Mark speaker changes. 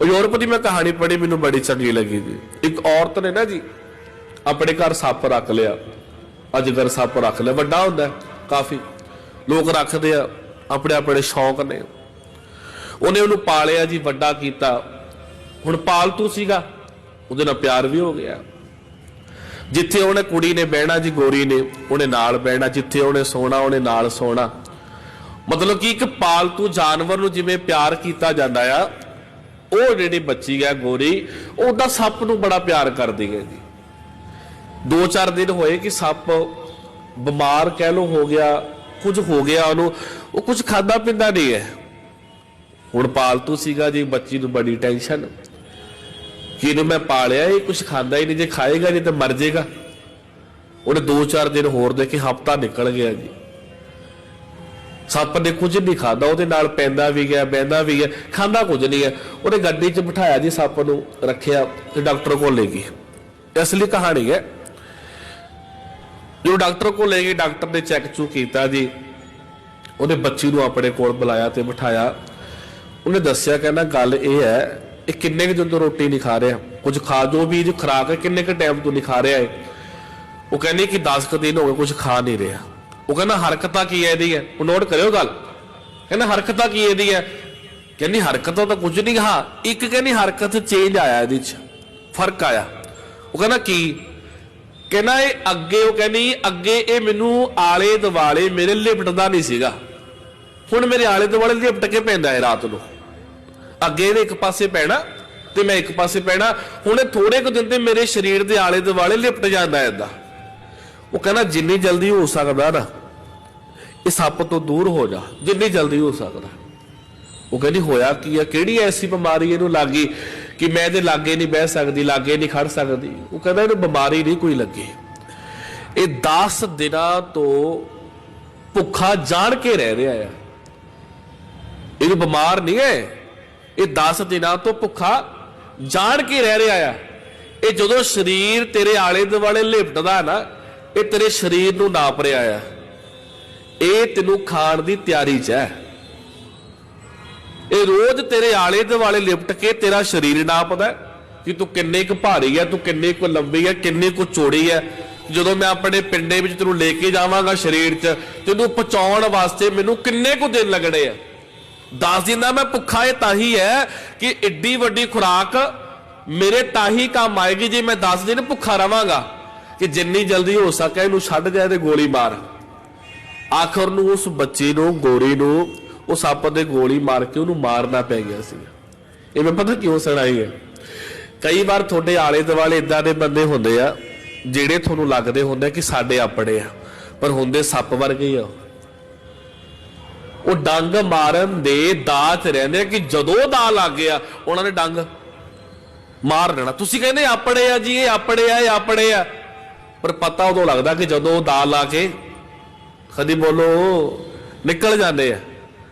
Speaker 1: ਉਹ ਯੂਰਪ ਦੀ ਮੈਂ ਕਹਾਣੀ ਪੜ੍ਹੀ, ਮੈਨੂੰ ਬੜੀ ਚੰਗੀ ਲੱਗੀ ਜੀ। ਇੱਕ ਔਰਤ ਨੇ ਨਾ ਜੀ, ਆਪਣੇ ਘਰ ਸੱਪ ਰੱਖ ਲਿਆ। ਅਜਗਰ ਸੱਪ ਰੱਖ ਲਿਆ, ਵੱਡਾ ਹੁੰਦਾ, ਕਾਫੀ। ਲੋਕ ਰੱਖਦੇ ਆ, ਆਪਣੇ ਆਪਣੇ ਸ਼ੌਂਕ ਨੇ। ਉਹਨੇ ਉਹਨੂੰ ਪਾਲਿਆ ਜੀ, ਵੱਡਾ ਕੀਤਾ। ਹੁਣ ਪਾਲਤੂ ਸੀਗਾ, ਉਹਦੇ ਨਾਲ ਪਿਆਰ ਵੀ ਹੋ ਗਿਆ। ਜਿੱਥੇ ਉਹਨੇ ਕੁੜੀ ਨੇ ਬਹਿਣਾ ਜੀ, ਗੋਰੀ ਨੇ, ਉਹਨੇ ਨਾਲ ਬਹਿਣਾ। ਜਿੱਥੇ ਉਹਨੇ ਸੋਣਾ, ਉਹਨੇ ਨਾਲ ਸੋਣਾ। ਮਤਲਬ ਕਿ ਇੱਕ ਪਾਲਤੂ ਜਾਨਵਰ ਨੂੰ ਜਿਵੇਂ ਪਿਆਰ ਕੀਤਾ ਜਾਂਦਾ ਆ ਉਹ ਜਿਹੜੀ ਬੱਚੀ ਹੈ ਗੋਰੀ, ਉਹਦਾ ਸੱਪ ਨੂੰ ਬੜਾ ਪਿਆਰ ਕਰਦੀ ਹੈ ਜੀ। ਦੋ ਚਾਰ ਦਿਨ ਹੋਏ ਕਿ ਸੱਪ ਬਿਮਾਰ ਕਹਿ ਲੋ ਹੋ ਗਿਆ, ਕੁਝ ਹੋ ਗਿਆ ਉਹਨੂੰ, ਉਹ ਕੁਝ ਖਾਦਾ ਪਿੰਦਾ ਨਹੀਂ ਹੈ। ਹੁਣ ਪਾਲਤੂ ਸੀਗਾ ਜੀ, ਬੱਚੀ ਨੂੰ ਬੜੀ ਟੈਨਸ਼ਨ। ਕਿ ਇਹਨੂੰ ਮੈਂ ਪਾਲਿਆ, ਇਹ ਕੁਝ ਖਾਂਦਾ ਹੀ ਨਹੀਂ, ਜੇ ਖਾਏਗਾ ਨਹੀਂ ਤਾਂ ਮਰ ਜਾਏਗਾ ਉਹਨੇ ਦੋ ਚਾਰ ਦਿਨ ਹੋਰ ਦੇ ਕੇ ਹਫਤਾ ਨਿਕਲ ਗਿਆ ਜੀ। ਸੱਪ ਨੇ ਕੁਝ ਨਹੀਂ ਖਾਦਾ, ਉਹਦੇ ਨਾਲ ਪੈਂਦਾ ਵੀ ਗਿਆ, ਬਹਿੰਦਾ ਵੀ ਗਿਆ, ਖਾਂਦਾ ਕੁਝ ਨਹੀਂ ਹੈ। ਉਹਨੇ ਗੱਡੀ 'ਚ ਬਿਠਾਇਆ ਜੀ, ਸੱਪ ਨੂੰ ਰੱਖਿਆ ਤੇ ਡਾਕਟਰ ਕੋਲ ਲੈ ਗਈ। ਅਸਲੀ ਕਹਾਣੀ ਹੈ, ਜਦੋਂ ਡਾਕਟਰ ਕੋਲ ਲੈ ਗਈ, ਡਾਕਟਰ ਨੇ ਚੈੱਕ ਚੂ ਕੀਤਾ ਜੀ। ਉਹਨੇ ਬੱਚੀ ਨੂੰ ਆਪਣੇ ਕੋਲ ਬੁਲਾਇਆ ਤੇ ਬਿਠਾਇਆ। ਉਹਨੇ ਦੱਸਿਆ, ਕਹਿੰਦਾ, ਗੱਲ ਇਹ ਹੈ, ਇਹ ਕਿੰਨੇ ਕੁ ਦਿਨ ਤੋਂ ਰੋਟੀ ਨਹੀਂ ਖਾ ਰਿਹਾ। ਕੁਝ ਖਾ, ਜੋ ਵੀ ਜੋ ਖਰਾਕ ਹੈ, ਕਿੰਨੇ ਕੁ ਟਾਈਮ ਤੋਂ ਨਹੀਂ ਖਾ ਰਿਹਾ ਹੈ ਉਹ ਕਹਿੰਦੀ ਕਿ 10 ਕੁ ਦਿਨ ਹੋ ਗਏ, ਕੁਝ ਖਾ ਨਹੀਂ ਰਿਹਾ। ਉਹ ਕਹਿੰਦਾ ਹਰਕਤਾਂ ਕੀ ਹੈ ਇਹਦੀ ਹੈ ਉਹ ਨੋਟ ਕਰਿਓ ਗੱਲ। ਕਹਿੰਦਾ ਹਰਕਤਾਂ ਕੀ ਇਹਦੀ ਹੈ ਕਹਿੰਦੀ ਹਰਕਤਾਂ ਤਾਂ ਕੁਝ ਨਹੀਂ, ਹਾਂ, ਇੱਕ ਕਹਿੰਦੀ ਹਰਕਤ ਚੇਂਜ ਆਇਆ ਇਹਦੇ ਚ, ਫ਼ਰਕ ਆਇਆ। ਉਹ ਕਹਿੰਦਾ ਕੀ? ਕਹਿੰਦਾ ਇਹ ਅੱਗੇ, ਉਹ ਕਹਿੰਦੀ ਅੱਗੇ ਇਹ ਮੈਨੂੰ ਆਲੇ ਦੁਆਲੇ ਮੇਰੇ ਲਿਪਟਦਾ ਨਹੀਂ ਸੀਗਾ। ਹੁਣ ਮੇਰੇ ਆਲੇ ਦੁਆਲੇ ਲਿਪਟ ਕੇ ਪੈਂਦਾ ਹੈ ਰਾਤ ਨੂੰ। ਅੱਗੇ ਇਹਦੇ ਇੱਕ ਪਾਸੇ ਪੈਣਾ ਤੇ ਮੈਂ ਇੱਕ ਪਾਸੇ ਪੈਣਾ। ਹੁਣ ਇਹ ਥੋੜੇ ਕੁ ਦਿਨ ਤੇ ਮੇਰੇ ਸਰੀਰ ਦੇ ਆਲੇ ਦੁਆਲੇ ਲਿਪਟ ਜਾਂਦਾ ਏਦਾਂ ਉਹ ਕਹਿੰਦਾ ਜਿੰਨੀ ਜਲਦੀ ਹੋ ਸਕਦਾ ਨਾ, ਇਹ ਸੱਪ ਤੋਂ ਦੂਰ ਹੋ ਜਾ, ਜਿੰਨੀ ਜਲਦੀ ਹੋ ਸਕਦਾ। ਉਹ ਕਹਿੰਦੀ ਹੋਇਆ ਕੀ ਆ? ਕਿਹੜੀ ਐਸੀ ਬਿਮਾਰੀ ਇਹਨੂੰ ਲੱਗੀ ਕਿ ਮੈਂ ਇਹਦੇ ਲਾਗੇ ਨਹੀਂ ਬਹਿ ਸਕਦੀ, ਲਾਗੇ ਨਹੀਂ ਖੜ ਸਕਦੀ? ਉਹ ਕਹਿੰਦਾ ਇਹਨੂੰ ਬਿਮਾਰੀ ਨਹੀਂ ਕੋਈ ਲੱਗੀ। ਇਹ 10 ਦਿਨਾਂ ਤੋਂ ਭੁੱਖਾ ਜਾਣ ਕੇ ਰਹਿ ਰਿਹਾ ਆ। ਇਹ ਬਿਮਾਰ ਨਹੀਂ ਹੈ। ਇਹ 10 ਦਿਨਾਂ ਤੋਂ ਭੁੱਖਾ ਜਾਣ ਕੇ ਰਹਿ ਰਿਹਾ ਆ। ਇਹ ਜਦੋਂ ਸਰੀਰ ਤੇਰੇ ਆਲੇ ਦੁਆਲੇ ਲਿਪਟਦਾ ਨਾ ਇਹ ਤੇਰੇ ਸਰੀਰ ਨੂੰ ਨਾਪ ਰਿਹਾ ਆ। ਇਹ ਤੈਨੂੰ ਖਾਣ ਦੀ ਤਿਆਰੀ 'ਚ ਹੈ। ਇਹ ਰੋਜ਼ ਤੇਰੇ ਆਲੇ ਦੁਆਲੇ ਲਿਪਟ ਕੇ ਤੇਰਾ ਸਰੀਰ ਨਾਪਦਾ ਕਿ ਤੂੰ ਕਿੰਨੇ ਕੁ ਭਾਰੀ ਹੈ, ਤੂੰ ਕਿੰਨੇ ਕੁ ਲੰਬੀ ਹੈ, ਕਿੰਨੇ ਕੁ ਚੌੜੀ ਹੈ। ਜਦੋਂ ਮੈਂ ਆਪਣੇ ਪਿੰਡੇ ਵਿੱਚ ਤੈਨੂੰ ਲੈ ਕੇ ਜਾਵਾਂਗਾ ਸਰੀਰ 'ਚ, ਤੈਨੂੰ ਪਹੁੰਚਾਉਣ ਵਾਸਤੇ ਮੈਨੂੰ ਕਿੰਨੇ ਕੁ ਦਿਨ ਲੱਗਣੇ ਆ। ਦੱਸ ਦਿੰਦਾ ਮੈਂ ਭੁੱਖਾ ਇਹ ਤਾਂ ਹੀ ਹੈ ਕਿ ਏਡੀ ਵੱਡੀ ਖੁਰਾਕ ਮੇਰੇ ਤਾਂ ਹੀ ਕੰਮ ਆਏਗੀ ਜੇ ਮੈਂ 10 ਦਿਨ ਭੁੱਖਾ ਰਵਾਂਗਾ। ਕਿ ਜਿੰਨੀ ਜਲਦੀ ਹੋ ਸਕੇ ਇਹਨੂੰ ਛੱਡ ਜਾ ਤੇ ਗੋਲੀ ਮਾਰ। ਆਖਰ ਨੂੰ ਉਸ ਬੱਚੇ ਨੂੰ, ਗੋਰੀ ਨੂੰ ਉਹ ਸੱਪ ਦੇ ਗੋਲੀ ਮਾਰ ਕੇ ਉਹਨੂੰ ਮਾਰਨਾ ਪੈ ਗਿਆ ਸੀ। ਇਹ ਮੈਂ ਪਤਾ ਕਿਉਂ ਸੁਣਾਈ ਹੈ? ਕਈ ਵਾਰ ਤੁਹਾਡੇ ਆਲੇ ਦੁਆਲੇ ਇਦਾਂ ਦੇ ਬੰਦੇ ਹੁੰਦੇ ਆ, ਜਿਹੜੇ ਤੁਹਾਨੂੰ ਲੱਗਦੇ ਹੁੰਦੇ ਆ ਕਿ ਸਾਡੇ ਆਪਣੇ ਆ, ਪਰ ਹੁੰਦੇ ਸੱਪ ਵਰਗੇ ਆ। ਉਹ। ਡੰਗ ਮਾਰਨ ਦੇ ਦਾਤ ਰਹਿੰਦੇ ਆ ਕਿ ਜਦੋਂ ਦਾ ਲੱਗ ਗਿਆ, ਉਹਨਾਂ ਨੇ ਡੰਗ ਮਾਰ ਦੇਣਾ ਤੁਸੀਂ ਕਹਿੰਦੇ ਆਪਣੇ ਆ ਜੀ, ਇਹ ਆਪਣੇ ਆ, ਇਹ ਆਪਣੇ ਆ। ਪਰ ਪਤਾ ਉਦੋਂ ਲੱਗਦਾ ਕਿ ਜਦੋਂ ਉਹ ਦਾ ਲਾ ਕੇ ਕਦੀ ਬੋਲੋ ਨਿਕਲ ਜਾਂਦੇ ਆ।